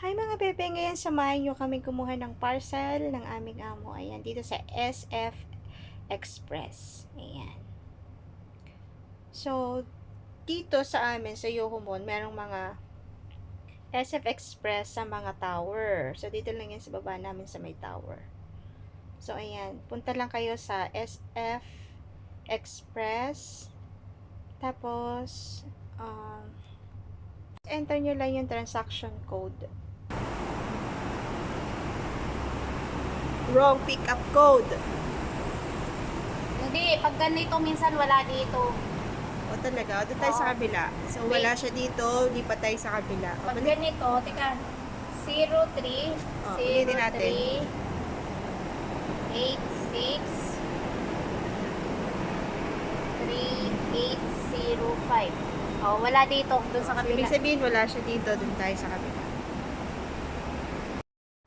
Hi mga bebe, ngayon samahan nyo kami kumuha ng parcel ng aming amo. Ayan, dito sa SF Express. Ayan. So, dito sa amin, sa Yohumon, merong mga SF Express sa mga tower. So, dito lang yan sa baba namin sa may tower. So, ayan. Punta lang kayo sa SF Express. Tapos, um, enter nyo lang yung transaction code. Wrong pickup code. Hindi, pag ganito minsan wala dito. O talaga, o doon tayo sa kabila. So, wala siya dito, di pa tayo sa kabila. O, Pag balik. ganito, teka, 03, Oh, ulitin natin. 03, 86, 3805. Oh, wala dito, dun sa So, kabila. ibig sabihin, wala siya dito, doon tayo sa kabila.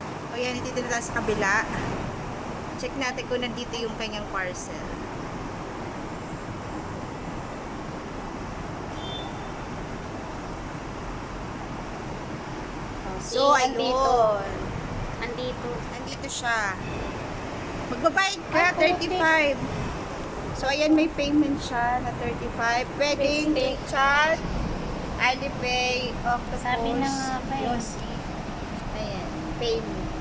O yan, na tayo sa kabila. Check natin kung nandito yung kanyang parcel. So, See, andito. Andito. Nandito siya. Magbabayad ka, Ah, puti. 35. So, ayan, may payment siya na 35. Pwedeng Pwede. chat, Alipay, Octopus, Sabi na nga. Ayan, payment.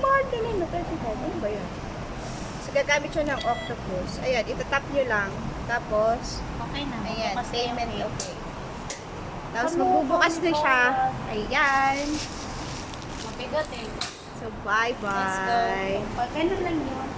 Mahal din yun, no, 35. Ano ba yun? So, gagamit siya ng Octopus. Ayan, itatap nyo lang. Tapos, Okay na. ayan, bukas na payment okay. Tapos, Ano, magbubukas na siya. Ayan. Mabigat eh. So, Let's go. bye-bye. Pag ganun lang yun.